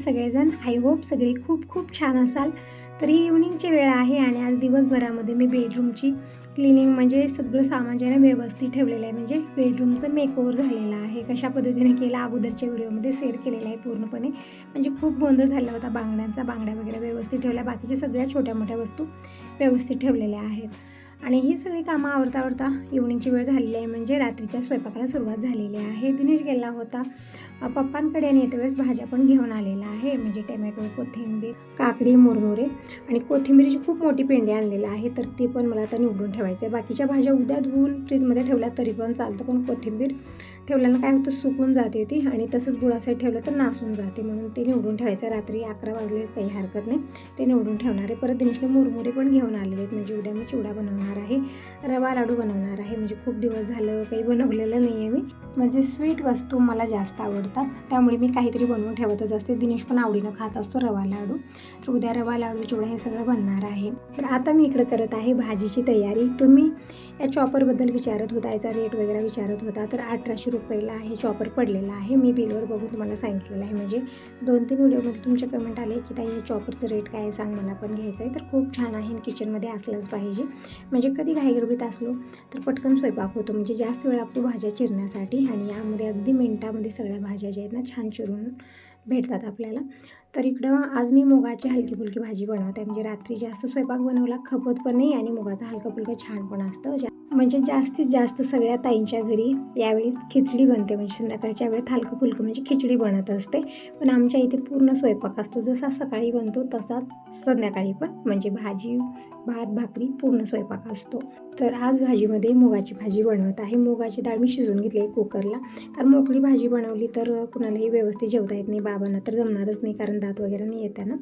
सगळेजण. I hope सगळे खूप खूप छान असाल. तर ही इव्हनिंगची वेळ आहे आणि आज दिवसभरामध्ये मी बेडरूमची क्लिनिंग म्हणजे सगळं सामान जे आहे व्यवस्थित ठेवलेलं आहे म्हणजे बेडरूमचं मेकओव्हर झालेलं आहे. कशा पद्धतीने केलं अगोदरच्या व्हिडिओमध्ये शेअर केलेलं आहे पूर्णपणे. म्हणजे खूप गोंधळ झाला होता बांगड्यांचा बांगड्या वगैरे व्यवस्थित ठेवल्या. बाकीच्या सगळ्या छोट्या मोठ्या वस्तू व्यवस्थित ठेवलेल्या आहेत. आणि ही सगळी कामं आवडता आवडता इव्हनिंगची वेळ झालेली आहे. म्हणजे रात्रीच्या स्वयंपाकाला सुरुवात झालेली आहे. दिनेश गेला होता. पप्पांकडे आणि येत्या वेळेस भाज्या पण घेऊन आलेला आहे. म्हणजे टमॅटो कोथिंबीर काकडी मुरमुरे आणि कोथिंबीरची खूप मोठी पेंडी आणलेली आहे. तर ती पण मला आता निवडून ठेवायचं आहे. बाकीच्या भाज्या उद्या धुवून फ्रीजमध्ये ठेवल्या तरी पण चालतं. पण कोथिंबीर ठेवल्यानं काय होतं? सुकून जाते ती आणि तसंच बुडासाठी ठेवलं तर नासून जाते. म्हणून ते निवडून ठेवायचं. रात्री अकरा वाजले काही हरकत नाही. ते निवडून ठेवणार. आहे परत दिनेशने मुरमुरे पण घेऊन आलेले आहेत. म्हणजे उद्या मी चिवडा बनवणार आहे. रवा लाडू बनवणार आहे. म्हणजे खूप दिवस झालं काही बनवलेलं नाही आहे मी. म्हणजे स्वीट वस्तू मला जास्त आवडतात. त्यामुळे मी काहीतरी बनवून ठेवतच असते. दिनेश पण आवडीनं खात असतो रवा लाडू. तर उद्या रवा लाडू चिवडा हे सगळं बनणार आहे. तर आता मी इकडं करत आहे भाजीची तयारी. तुम्ही या चॉपरबद्दल विचारत होता याचा रेट वगैरे विचारत होता. तर अठराशे रुपयाला हे चॉपर पडलेला आहे. मी बिलवर बघून तुम्हाला सांगितलेलं आहे. म्हणजे दोन तीन व्हिडिओमध्ये तुमचे कमेंट आले की ताई या चॉपरचं रेट काय आहे? सांग मला पण घ्यायचं आहे. तर खूप छान आहे. किचनमध्ये असलंच पाहिजे. म्हणजे कधी घाईगरबीत असलो तर पटकन स्वयंपाक होतो. म्हणजे जास्त वेळ लागतो भाज्या चिरण्यासाठी आणि यामध्ये अगदी मिनटामध्ये सगळ्या भाज्या ज्या आहेत ना छान चिरून भेटतात आपल्याला. तर इकडं आज मी मुगाची हलकी फुलकी भाजी बनवते. म्हणजे रात्री जास्त स्वयंपाक बनवला खपत पण नाही आणि मुगाचं हलका फुलका छान पण असतं. जा म्हणजे जास्तीत जास्त सगळ्या ताईंच्या घरी यावेळी खिचडी बनते. म्हणजे संध्याकाळच्या वेळेत हलकं फुलकं म्हणजे खिचडी बनत असते. पण आमच्या इथे पूर्ण स्वयंपाक असतो. जसा सकाळी बनतो तसाच संध्याकाळी पण. म्हणजे भाजी भात भाकरी पूर्ण स्वयंपाक असतो. तर आज भाजीमध्ये मुगाची भाजी बनवत आहे. मुगाची डाळ मी शिजवून घेतली आहे कुकरला. कारण मोकळी भाजी बनवली तर कुणालाही व्यवस्थित जेवता येत नाही बाबांना तर जमणारच नाही कारण दात वगैरे नाही येताना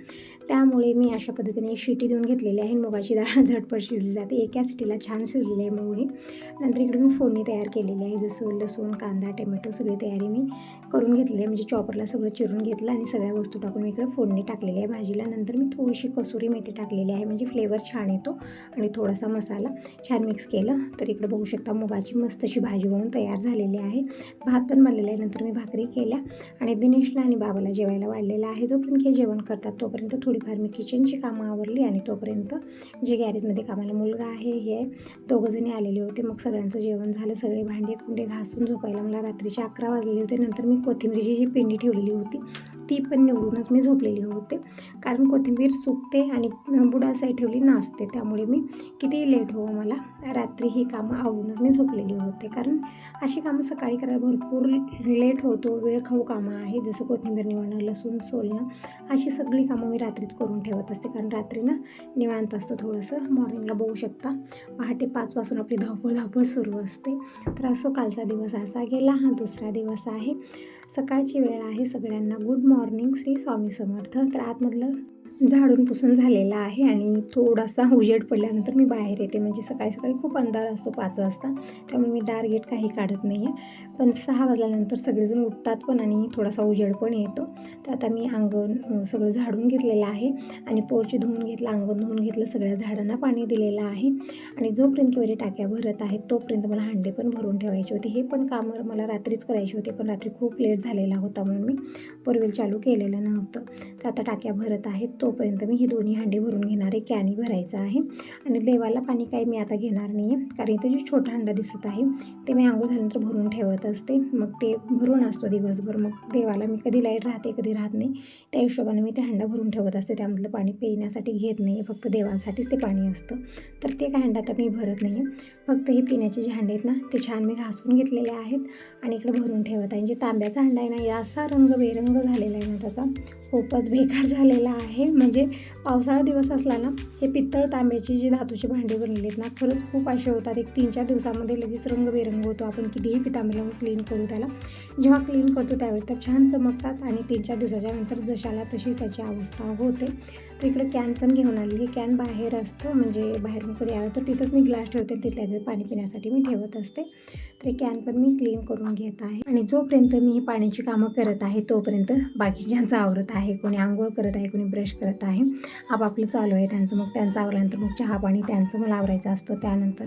त्यामुळे मी अशा पद्धतीने शिटी देऊन घेतलेली आहे. मुगाची डाळ झटपट शिजली जाते. एका सिटीला छान शिजलेली आहे मूग हे नंतर इकडे मी फोडणी तयार केलेली आहे. जसं लसूण कांदा टोमॅटो सगळी तयारी मी करून घेतलेली आहे. म्हणजे चॉपरला सगळं चिरून घेतलं आणि सगळ्या वस्तू टाकून मी इकडे फोडणी टाकलेली आहे भाजीला. नंतर मी थोडीशी कसुरी मेथी टाकलेली आहे. म्हणजे फ्लेवर छान येतो आणि थोडासा मसाला छान मिक्स केलं. तर इकडे बघू शकता मुगाची मस्त अशी भाजी म्हणून तयार झालेली आहे. भात पण बनलेला आहे. नंतर मी भाकरी केल्या. आणि दिनेशला आणि बाबाला जेवायला वाढलेलं आहे. जोपर्यंत हे जेवण करतात तोपर्यंत थोडीफार मी किचनची कामं आवरली आणि तोपर्यंत जे गॅरेजमध्ये कामाला मुलगा आहे हे दोघंजणी आलेले होते. मग सगळ्यांचं जेवण झालं. सगळे भांडे कुंडे घासून झोपायला. मला रात्रीचे अकरा वाजलेले होते. नंतर मी कोथिंबीरीची जी पेंडी ठेवलेली होती ती पण निवडूनच मी झोपलेली होते. कारण कोथिंबीर सुकते आणि बुडासाठी ठेवली नाचते त्यामुळे मी कितीही लेट हो मला रात्री ही कामं आवडूनच मी झोपलेली होते. कारण अशी कामं सकाळी करायला भरपूर लेट होतो. वेळ खाऊ कामं आहे. जसं कोथिंबीर निवडणं लसूण सोलणं अशी सगळी कामं मी रात्रीच करून ठेवत असते. कारण रात्री ना निवांत असतं थोडंसं. मॉर्निंगला बघू शकता. पहाटे पाचपासून आपली धावपळ धावपळ सुरू असते. तर असो कालचा दिवस असा गेला. हा दुसरा दिवस आहे. सकाळची वेळ आहे सगळ्यांना. Good morning Shri Swami Samarth. तर आतमधलं झाडून पुसून झालेला आहे आणि थोडासा उजेड पडल्यानंतर मी बाहेर येते. म्हणजे सकाळी सकाळी खूप अंधार असतो पाच वाजता. त्यामुळे मी दार गेट काही काढत नाही आहे. पण सहा वाजल्यानंतर सगळेजण उठतात पण आणि थोडासा उजेड पण येतो. तर आता मी अंगण सगळं झाडून घेतलेलं आहे आणि पोर्च धुवून घेतलं अंगण धुवून घेतलं सगळ्या झाडांना पाणी दिलेलं आहे. आणि जोपर्यंत वगैरे टाक्या भरत आहेत तोपर्यंत मला हांडे पण भरून ठेवायचे होते. हे पण कामं मला रात्रीच करायचे होते पण रात्री खूप लेट झालेला होता म्हणून मी बोरवेल चालू केलेलं नव्हतं. तर आता टाक्या भरत आहेत तोपर्यंत मी ही दोन्ही हांडे भरून घेणार आहे. कॅनी भरायचं आहे. आणि देवाला पाणी काही मी आता घेणार नाही आहे कारण इथे जे छोटा हांडा दिसत आहे ते मी आंघोळ झाल्यानंतर भरून ठेवत असते. मग ते भरून असतो दिवसभर. मग देवाला मी कधी लाइट राहते कधी राहत नाही. त्या हिशोबाने मी ते हांडा भरून ठेवत असते. त्यामधलं पाणी पिण्यासाठी घेत नाही फक्त देवांसाठीच ते पाणी असतं. तर ते काय हांडा आता मी भरत नाही आहे फक्त हे पिण्याचे जे हांडे आहेत ना ते छान मी घासून घेतलेले आहेत. आणि इकडे भरून ठेवत आहे. जे तांब्याचा हांडा आहे ना या असा रंग बेरंग झालेला आहे ना त्याचा. खूपच बेकार झालेला आहे. म्हणजे पावसाळा दिवस असला ना हे पित्तळ तांब्याची जी धातूची भांडी बनलेली आहेत ना खरंच खूप असे होतात. एक तीन चार दिवसामध्ये लगेच रंगबेरंग होतो. आपण कितीही पितांबऱ्यावर क्लीन करू त्याला. जेव्हा क्लीन करतो त्यावेळी तर छान चमकतात आणि तीन चार दिवसाच्या नंतर जशाला तशीच त्याची अवस्था होते. तर इकडे कॅन पण घेऊन आली. हे कॅन बाहेर असतं म्हणजे बाहेरून कोणी आलं तर तिथंच मी ग्लास ठेवते तिथल्या तिथे पाणी पिण्यासाठी मी ठेवत असते. तर कॅन पण मी क्लीन करून घेत आहे. आणि जोपर्यंत मी ही पाण्याची कामं करत आहे तोपर्यंत बाकीच्यांचं आवरत आहे. कोणी आंघोळ करत आहे कोणी ब्रश करत आहे. आपापलं चालू आहे त्यांचं. मग त्यांचं आवरल्यानंतर मग चहा पाणी त्यांचं मला आवरायचं असतं. त्यानंतर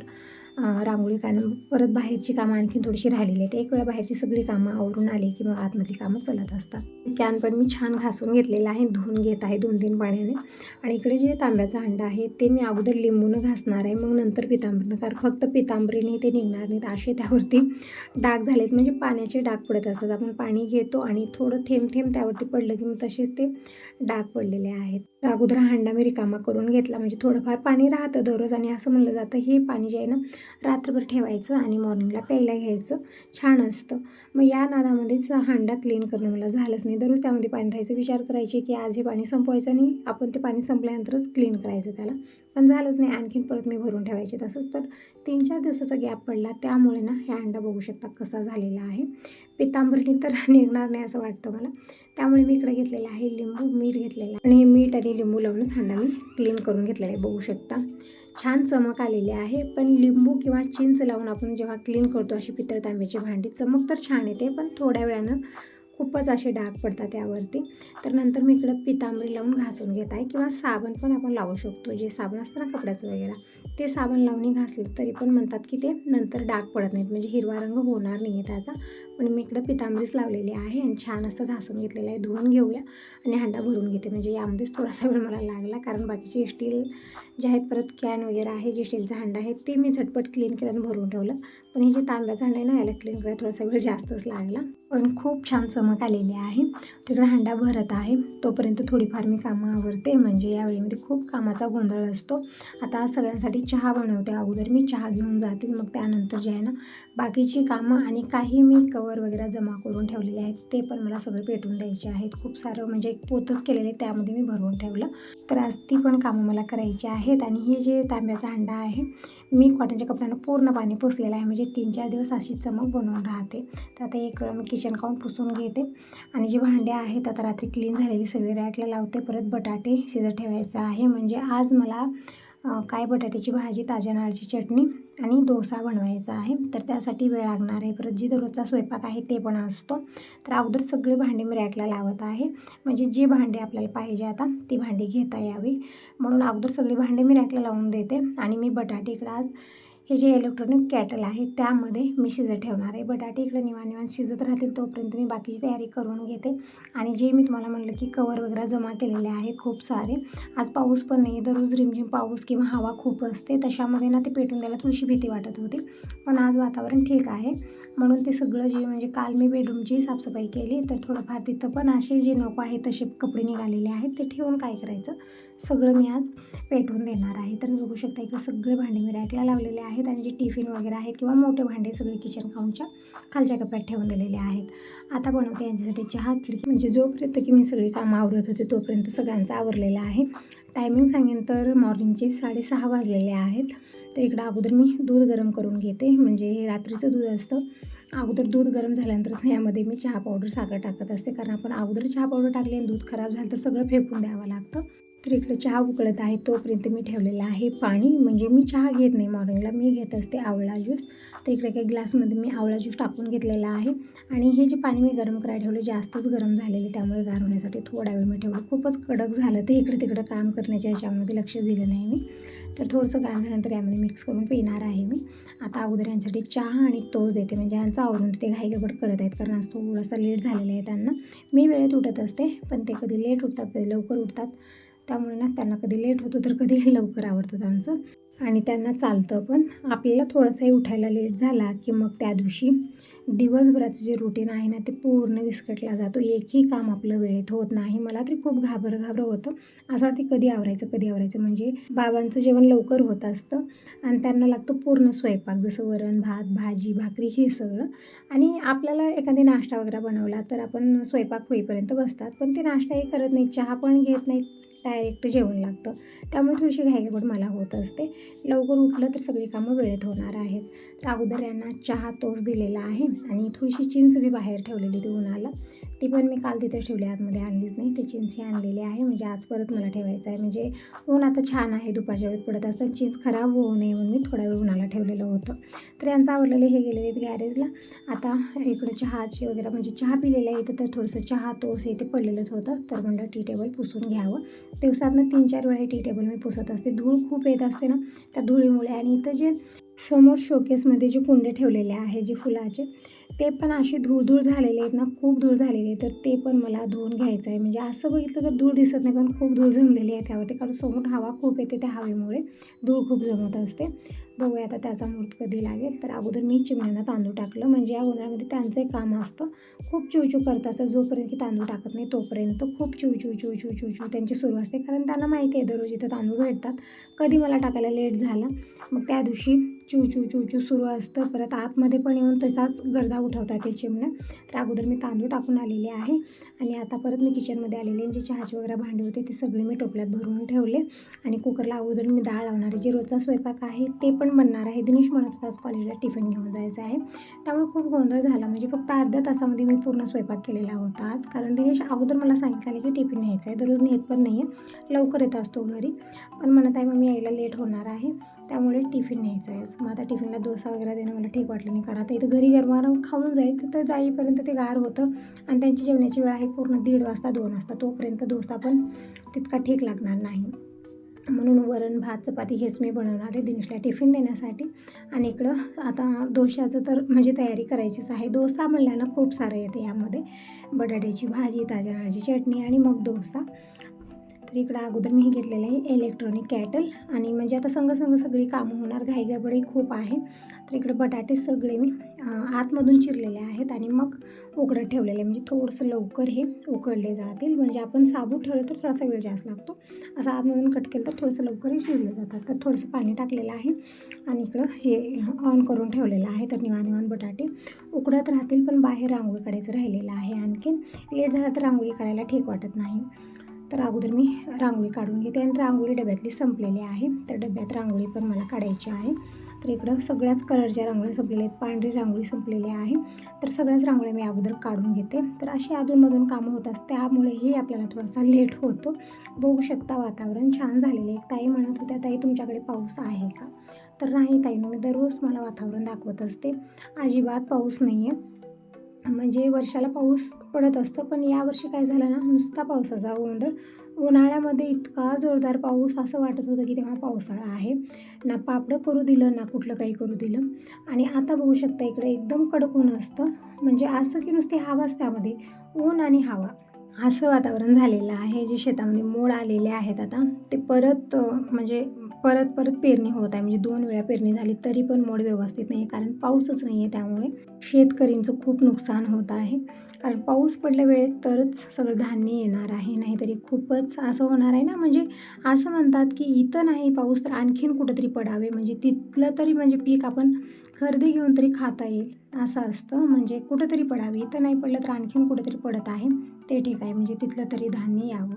रांगोळी काढणं परत बाहेरची कामं आणखी थोडीशी राहिलेली आहेत. एक वेळा बाहेरची सगळी कामं आवरून आली की मग आतमधली कामं चालत असतात. कॅन पण मी छान घासून घेतलेलं आहे. धुवून घेत आहे दोन तीन पाण्याने. आणि इकडे जे तांब्याचा हंडा आहे ते मी अगोदर लिंबूनं घासणार आहे. मग नंतर पितांबरीनं कारण फक्त पितांबरीने ते निघणार नाहीत. असे त्यावरती डाग झालेत. म्हणजे पाण्याचे डाग पडत असतात. आपण पाणी घेतो आणि थोडं थेंब थेंब त्यावरती पडलं की मग तसेच ते डाग पडलेले आहेत. अगोदर हांडा मी रिकामा करून घेतला. म्हणजे थोडंफार पाणी राहतं दररोज आणि असं म्हणलं जातं हे पाणी जे आहे ना रात्रभर ठेवायचं आणि मॉर्निंगला प्यायला घ्यायचं. छान असतं. मग या नादामध्येच हांडा क्लीन करणं मला झालंच नाही. दररोज त्यामध्ये पाणी राहायचं. विचार करायचे की आज हे पाणी संपवायचं आणि आपण ते पाणी संपल्यानंतरच क्लीन करायचं त्याला. पण झालंच नाही. आणखीन परत मी भरून ठेवायचे. तसंच तर तीन चार दिवसाचा गॅप पडला. त्यामुळे ना हे अंडा बघू शकता कसा झालेला आहे. पितांबरीने तर निघणार नाही असं वाटतं मला. त्यामुळे मी इकडे घेतलेलं आहे लिंबू मीठ घेतलेलं आहे. आणि हे मीठ आणि लिंबू लावूनच हांडा मी क्लीन करून घेतलेला आहे बघू शकता. छान चमक आलेली आहे पण लिंबू किंवा चिंच लावून आपण जेव्हा क्लीन करतो अशी पितळ तांब्याची भांडी चमक तर छान येते पण थोड्या वेळानं खूपच असे डाग पडतात त्यावरती. तर नंतर मी इकडं पितांबरी लावून घासून घेत आहे किंवा साबण पण आपण लावू शकतो जे साबण असतं ना कपड्याचं वगैरे ते साबण लावून घासलं तरी पण म्हणतात की ते नंतर डाग पडत नाहीत म्हणजे हिरवा रंग होणार नाही आहे त्याचा. पण मी इकडं पितांबरीच लावलेली आहे आणि छान असं घासून घेतलेलं आहे. धुवून घेऊया आणि हांडा भरून घेते. म्हणजे यामध्येच थोडासा वेळ मला लागला कारण बाकीचे स्टील जे आहेत परत कॅन वगैरे आहे जे स्टीलचा हंडा आहे ते मी झटपट क्लीन केलं आणि भरून ठेवलं. पण हे जे तांब्याचा हंडा आहे ना याला क्लीन करायला थोडासा वेळ जास्तच लागला. पण खूप छान चमक आलेली आहे. तिकडे हांडा भरत आहे. तोपर्यंत थोडीफार मी कामं आवरते. म्हणजे यावेळीमध्ये खूप कामाचा गोंधळ असतो. आता सगळ्यांसाठी चहा बनवते अगोदर. मी चहा घेऊन जाते. मग त्यानंतर जे आहे ना बाकीची कामं आणि काही मी कवर वगैरे जमा करून ठेवलेले आहेत ते पण मला सगळे पेटून द्यायचे आहेत. खूप सारं म्हणजे एक पोतच केलेले त्यामध्ये मी भरवून ठेवलं. तर आज ती पण कामं मला करायची आहेत आणि हे जे तांब्याचा हंडा आहे मी कॉटनच्या कपड्यानं पूर्ण पाणी पुसलेलं आहे. म्हणजे तीन चार दिवस अशी चमक बनवून राहते. तर आता एक वेळा मी किचन काउंट पुसून घेते. आणि जी भांडे आहेत आता रात्री क्लीन झालेली सगळी रॅकला लावते. परत बटाटे शिजत ठेवायचं आहे. म्हणजे आज मला काय बटाट्याची भाजी ताज्या नारची चटणी आणि डोसा बनवायचा आहे. तर त्यासाठी वेळ लागणार आहे. परत जी दररोजचा स्वयंपाक आहे ते पण असतो. तर अगोदर सगळे भांडे मी रॅकला लावत आहे. म्हणजे जे भांडे आपल्याला पाहिजे आता ती भांडी घेता यावी. म्हणून अगोदर सगळी भांडे मी रॅकला लावून देते. आणि मी बटाटे इकडं आज हे जे इलेक्ट्रॉनिक कॅटल आहे त्यामध्ये मी शिजत ठेवणार आहे. बटाटे इकडे निवान निवान शिजत राहतील तोपर्यंत मी बाकीची तयारी करून घेते. आणि जे मी तुम्हाला म्हणलं की कवर वगैरे जमा केलेले आहे खूप सारे. आज पाऊस पण नाही दररोज रिमझिम पाऊस किंवा हवा खूप असते. तशामध्ये ना ते पेटून द्यायला थोडीशी भीती वाटत होती. पण आज वातावरण ठीक आहे. म्हणून ते सगळं जे म्हणजे काल मी बेडरूमची साफसफाई केली तर थोडंफार तिथं पण असे जे नको आहे तसे कपडे निघालेले आहेत ते ठेवून काय करायचं? सगळं मी आज पेटवून देणार आहे. तर बघू शकता इकडे सगळे भांडे मी रॅकला लावलेले आहेत आणि जे टिफिन वगैरे आहेत किंवा मोठे भांडे सगळे किचन काउंटच्या खालच्या कप्प्यात ठेवून दिलेले आहेत. आता बनवते यांच्यासाठी चहा खिडकी. म्हणजे जोपर्यंत की मी सगळी कामं आवरत होते तोपर्यंत सगळ्यांचं आवरलेलं आहे. टायमिंग सांगेन तर मॉर्निंगचे साडेसहा वाजलेले आहेत. तर इकडं अगोदर मी दूध गरम करून घेते. म्हणजे हे रात्रीचं दूध असतं. अगोदर दूध गरम झाल्यानंतरच यामध्ये मी चहा पावडर साखर टाकत असते. कारण आपण अगोदर चहा पावडर टाकली आणि दूध खराब झालं तर सगळं फेकून द्यावं लागतं. तर इकडे चहा उकळत आहे तोपर्यंत मी ठेवलेलं आहे पाणी. म्हणजे मी चहा घेत नाही मॉर्निंगला मी घेत असते आवळा ज्यूस तर इकडे काही ग्लासमध्ये मी आवळा ज्यूस टाकून घेतलेला आहे. आणि हे जे पाणी मी गरम करायला ठेवलं जास्तच गरम झालेले त्यामुळे गार होण्यासाठी थोडा वेळ मी ठेवलं. खूपच कडक झालं ते इकडे तिकडं काम करण्याच्या ह्याच्यामध्ये लक्ष दिलं नाही मी. तर थोडंसं गार झाल्यानंतर यामध्ये मिक्स करून पिणार आहे मी. आता अगोदर यांच्यासाठी चहा आणि तोच देते. म्हणजे यांचा आवरून ते घाई गडबड करत आहेत कारण आज थोडासा लेट झालेला आहे त्यांना. मी वेळेत उठत असते पण ते कधी लेट उठतात कधी लवकर उठतात. त्यामुळे ना त्यांना कधी लेट होतो तर कधी लवकर आवडतं त्यांचं. आणि त्यांना चालतं. पण आपल्याला थोडंसंही उठायला लेट झाला की मग त्या दिवशी दिवसभराचं जे रुटीन आहे ना ते पूर्ण विस्कटला जातो. एकही काम आपलं वेळेत होत नाही. मला तरी खूप घाबर घाबर होतं. असं वाटतं कधी आवरायचं कधी आवरायचं. म्हणजे बाबांचं जेवण लवकर होत असतं आणि त्यांना लागतं पूर्ण स्वयंपाक. जसं वरण भात भाजी भाकरी हे सगळं. आणि आपल्याला एखादी नाश्ता वगैरे बनवला तर आपण स्वयंपाक होईपर्यंत बसतात. पण ते नाश्ताही करत नाही. चहा पण घेत नाहीत डायरेक्ट जेवण लागतं. त्यामुळे थोडीशी घाईगडबड मला होत असते. लवकर उठलं तर सगळी कामं वेळेत होणार आहेत. तर अगोदर यांना चहा तोच दिलेला आहे आणि थोडीशी चिंच मी बाहेर ठेवलेली ती उन्हाला. ती पण मी काल तिथे ठेवली आतमध्ये आणलीच नाही. ती चिंच आणलेली आहे. म्हणजे आज परत मला ठेवायचं आहे. म्हणजे ऊन आता छान आहे दुपारच्या वेळेत पडत असतात चिंच खराब होऊ नये म्हणून मी थोडा वेळ उन्हाला ठेवलेलं होतं. तर यांचं आवडलेले हे गेलेले आहेत गॅरेजला. आता इकडं चहाची वगैरे म्हणजे चहा पिलेला आहे. इथं तर थोडंसं चहा तोस हे पडलेलंच होतं. तर म्हणलं टी टेबल पुसून घ्यावं. दिवसातनं तीन चार वेळा टी टेबल मी पुसत असते. धूळ खूप येत असते ना. त्या धुळीमुळे. आणि इथं जे समोर शोकेसमध्ये जे कुंडे ठेवलेले आहे जे फुलाचे ते पण असे धूळ धूळ झालेले आहेत ना खूप धूळ झालेली आहे. तर ते पण मला धुवून घ्यायचं आहे. म्हणजे असं बघितलं तर धूळ दिसत नाही पण खूप धूळ जमलेली आहे त्यावरती. कारण समोर हवा खूप येते त्या हवेमुळे. धूळ खूप जमत असते. बघूया आता त्याचा मूर्त कधी लागेल. तर अगोदर मी चिमण्यांना तांदूळ टाकलं. म्हणजे या उन्हाळ्यामध्ये त्यांचं एक काम असतं. खूप चिवचू करत. असतं जोपर्यंत की तांदूळ टाकत नाही तोपर्यंत खूप चिवचू चिवचू चिवचू त्यांची सुरू असते. कारण त्यांना माहिती आहे दररोज इथं तांदूळ भेटतात. कधी मला टाकायला लेट झाला मग त्या दिवशी चिवचू चिवचू सुरू असतं. परत आतमध्ये पण येऊन तसाच गर्दा उठवतात ते चिमण्या. तर अगोदर मी तांदूळ टाकून आलेले आहे. आणि आता परत मी किचनमध्ये आलेले जे चहाची वगैरे भांडी होते ते सगळे मी टोपल्यात भरून ठेवले. आणि कुकरला अगोदर मी डाळ लावणारे जे रोजचा स्वयंपाक आहे ते पण बनणार आहे. दिनेश म्हणत होता आज कॉलेजला टिफिन घेऊन जायचं आहे. त्यामुळे खूप गोंधळ झाला. म्हणजे फक्त अर्ध्या तासामध्ये मी पूर्ण स्वयंपाक केलेला होता आज. कारण दिनेश अगोदर मला सांगितलं की टिफिन न्यायचं आहे. दररोज नेत पण नाही आहे लवकर येत असतो घरी. पण म्हणत आहे मग मी यायला लेट होणार आहे. त्यामुळे टिफिन न्यायचं आहे मग आता टिफिनला डोसा वगैरे देणं मला ठीक वाटलं नाही. कारण आता इथं घरी गरमागरम खाऊन जाईल तिथं जाईपर्यंत ते गार होतं. आणि त्यांची जेवणाची वेळ आहे पूर्ण दीड वाजता दोन वाजता. तोपर्यंत डोसा पण तितका ठीक लागणार नाही. म्हणून वरण भात चपाती हेच मी बनवणार आहे दिनेशला टिफिन देण्यासाठी. आणि इकडं आता डोशाचं तर म्हणजे तयारी करायचीच आहे. डोसा म्हणल्यानं खूप सारं येते यामध्ये. बटाट्याची भाजी ताज्या नारळाची चटणी आणि मग डोसा. तर इकडं अगोदर मी घेतलेलं आहे इलेक्ट्रॉनिक कॅटल आणि म्हणजे आता संग संग सगळी कामं होणार घाई गडबडी खूप आहे. तर इकडे बटाटे सगळे मी आतमधून चिरलेले आहेत आणि मग उकडत ठेवलेले. म्हणजे थोडंसं लवकर हे उकडले जातील. म्हणजे आपण साबू ठेवलं तर थोडासा वेळ जास्त लागतो. असं आतमधून कट केलं तर थोडंसं लवकर शिरले जातात. तर थोडंसं पाणी टाकलेलं आहे. आणि इकडं हे ऑन करून ठेवलेलं आहे. तर निवान निवान बटाटे उकडत राहतील पण बाहेर रांगोळी काढायचं राहिलेलं आहे. आणखीन लेट झालं तर रांगोळी काढायला ठीक वाटत नाही. तर अगोदर मी रांगोळी काढून घेते आणि रांगोळी डब्यातली संपलेली आहे. तर डब्यात रांगोळी पण मला काढायची आहे. तर इकडं सगळ्याच कलरच्या रांगोळ्या संपलेल्या आहेत. पांढरी रांगोळी संपलेली आहे. तर सगळ्याच रांगोळ्या मी अगोदर काढून घेते. तर अशी अधूनमधून कामं होत असतात त्यामुळेही आपल्याला थोडासा लेट होतो. बघू शकता वातावरण छान झालेलं एक ताई म्हणत होत्या ताई तुमच्याकडे पाऊस आहे का? तर नाही ताई मी दररोज मला वातावरण दाखवत असते. अजिबात पाऊस नाही आहे म्हणजे वर्षाला पाऊस पडत असतं. पण यावर्षी काय झालं ना नुसता पावसाचा गोंधळ. उन्हाळ्यामध्ये इतका जोरदार पाऊस असं वाटत होतं की तेव्हा पावसाळा आहे. ना पापडं करू दिलं ना कुठलं काही करू दिलं. आणि आता बघू शकता इकडे एकदम कडक ऊन असतं. म्हणजे असं की नुसती हवाच त्यामध्ये. ऊन आणि हवा. असं वातावरण झालेलं आहे. जे शेतामध्ये मोड आलेले आहेत आता ते परत म्हणजे परत परत पेरणी होत आहे. म्हणजे दोन वेळा पेरणी झाली तरी पण मोड व्यवस्थित नाही आहे कारण पाऊसच नाही आहे त्यामुळे शेतकरींचं खूप नुकसान होत आहे. कारण पाऊस पडल्या वेळेत तरच सगळं धान्य येणार आहे नाहीतरी खूपच असं होणार आहे ना? म्हणजे असं म्हणतात की इथं नाही पाऊस तर आणखीन कुठंतरी पडावे. म्हणजे तिथलं तरी म्हणजे पीक आपण खरेदी घेऊन तरी खाता येईल असं असतं. म्हणजे कुठंतरी पडावे. इथं नाही पडलं तर आणखीन कुठंतरी पडत आहे. ते ठीक आहे. म्हणजे तिथलं तरी धान्य यावं.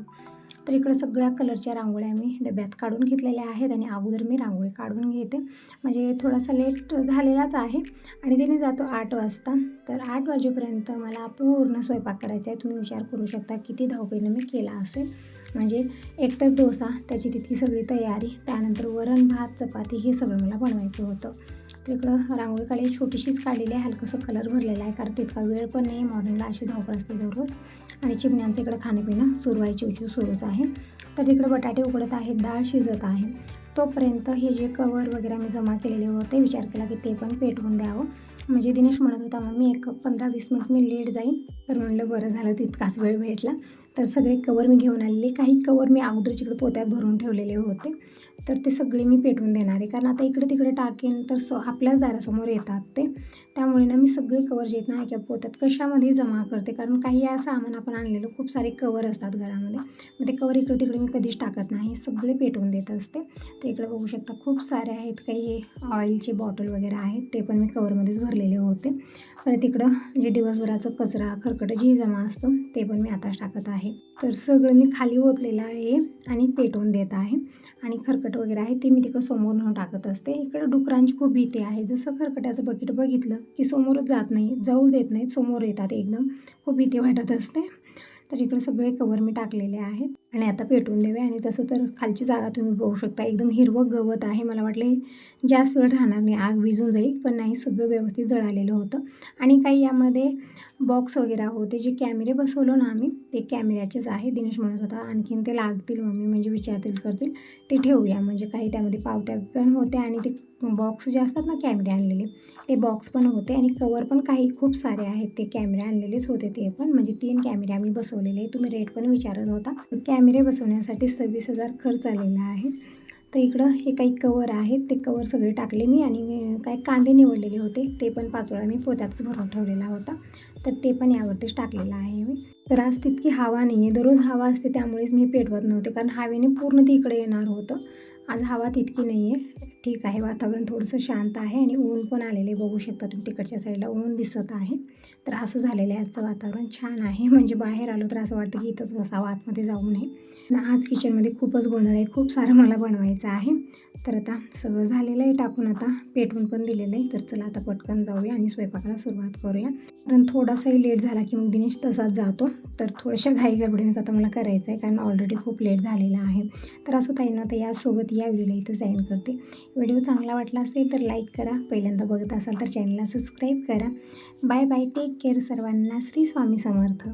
तर इकडं सगळ्या कलरच्या रांगोळ्या मी डब्यात काढून घेतलेल्या आहेत आणि अगोदर मी रांगोळी काढून घेते. म्हणजे थोडासा लेट झालेलाच आहे आणि त्याने जातो आठ वाजता. तर आठ वाजेपर्यंत मला पूर्ण स्वयंपाक करायचा आहे. तुम्ही विचार करू शकता किती धावपळीनं मी केला असेल. म्हणजे एकतर डोसा त्याची तितकी सगळी तयारी त्यानंतर वरण भात चपाती हे सगळं मला बनवायचं होतं. इकडं रांगोळी काढली छोटीशीच काढलेली आहे. हलकंसं कलर भरलेला आहे. कारण तितका वेळ पण नाही. मॉर्निंगला अशी धावपळ असते दररोज. आणि चिमण्यांचं इकडं खाणंपिणं सुरू आहे चिवचिव सुरूच आहे. तर तिकडं बटाटे उकडत आहेत. डाळ शिजत आहे. तोपर्यंत हे जे कवर वगैरे मी जमा केलेले होते विचार केला की ते पण पेटवून द्यावं. म्हणजे दिनेश म्हणत होता मग मी एक पंधरा वीस मिनिट मी लेट जाईन. तर म्हणलं बरं झालं तितकाच वेळ भेटला. तर सगळे कवर मी घेऊन आलेले. काही कवर मी अगोदर जिकडे पोत्यात भरून ठेवलेले होते. तर ते सगळे मी पेटवून देणार आहे. कारण आता इकडे तिकडे टाकेन तर स आपल्याच दारासमोर येतात ते. त्यामुळे ना मी सगळे कवर जे आहेत ना किंवा पोत्यात कशामध्ये जमा करते? कारण काही या सामान आपण आणलेलं खूप सारे कवर असतात घरामध्ये. मग ते कवर इकडे तिकडे मी कधीच टाकत नाही. सगळे पेटवून देत असते. तर इकडे बघू शकता खूप सारे आहेत. काही ऑइलचे बॉटल वगैरे आहेत. ते पण मी कवरमध्येच भरलेले होते. परत इकडं जे दिवसभराचं कचरा खरकटं जे जमा असतं ते पण मी आताच टाकत आहे. तर सगळं मी खाली ओतलेलं आहे आणि पेटवून देत आहे. आणि खरकट वगैरे आहे ते मी तिकडं समोर न टाकत असते. इकडं डुकरांची खूप भीती आहे. जसं खरकट्याचं बकेट बघितलं की समोरच जात नाही जाऊ देत नाहीत समोर येतात एकदम. खूप भीती वाटत असते. तर इकडे सगळे कवर मी टाकलेले आहेत. आणि आता पेटवून देवे. आणि तसं तर खालची जागा तुम्ही बघू शकता. एकदम हिरवं गवत आहे. मला वाटलं जास्त वेळ राहणार नाही. आग विजून जाईल पण नाही सगळं व्यवस्थित जळालेलं होतं. आणि काही यामध्ये बॉक्स वगैरे होते जे कॅमेरे बसवलो ना आम्ही ते कॅमेऱ्याचेच आहे. दिनेश म्हणत होता आणखीन ते लागतील मम्मी म्हणजे विचारतील करतील. ते ठेवूया. म्हणजे काही त्यामध्ये पावत्या पण होत्या आणि ते बॉक्स जे असतात ना कॅमेरे आणलेले ते बॉक्स पण होते आणि कवर पण काही खूप सारे आहेत. ते कॅमेरे आणलेलेच होते ते पण. म्हणजे तीन कॅमेरे आम्ही बसवलेले तुम्ही रेट पण विचारत होता. कॅमेरे बसवण्यासाठी सव्वीस हजार खर्च आलेला आहे. तर इकडं हे काही कवर आहेत. ते कवर सगळे टाकले मी आणि काही कांदे निवडलेले होते. ते पण पाचोळा मी पोत्यातच भरून ठेवलेला होता. तर ते पण यावरतीच टाकलेलं आहे मी. तर आज तितकी हवा नाही आहे दररोज हवा असते त्यामुळेच मी पेटवत नव्हते. कारण हवेने पूर्ण तिकडे येणार होतं. आज हवा तितकी नाही आहे ठीक आहे. वातावरण थोडंसं शांत आहे आणि ऊन पण आलेले बघू शकता तुम्ही तिकडच्या साईडला ऊन दिसत आहे. तर असं झालेलं आहे आजचं वातावरण. छान आहे. म्हणजे बाहेर आलो तर असं वाटतं की इथंच बसावं आतमध्ये जाऊ नये. आणि आज किचनमध्ये खूपच गोंधळ आहे. खूप सारं मला बनवायचं आहे. तर आता सगळं झालेलं आहे. टाकून आता पेटवून पण दिलेलं आहे. तर चला आता पटकन जाऊया आणि स्वयंपाकाला सुरुवात करूया. कारण थोडासाही लेट झाला की मग दिनेश तसाच जातो. तर थोड्याशा घाई गडबडीनेच आता मला करायचं आहे कारण ऑलरेडी खूप लेट झालेला आहे. तर असं ताईंना तर यासोबत या व्हिडिओला इथं जॉईन करते. व्हिडिओ चांगला वाटला असेल तर लाईक करा. पहिल्यांदा बघत असाल तर चॅनलला सबस्क्राईब करा. Bye bye. टेक केअर सर्वांना. श्री स्वामी समर्थ.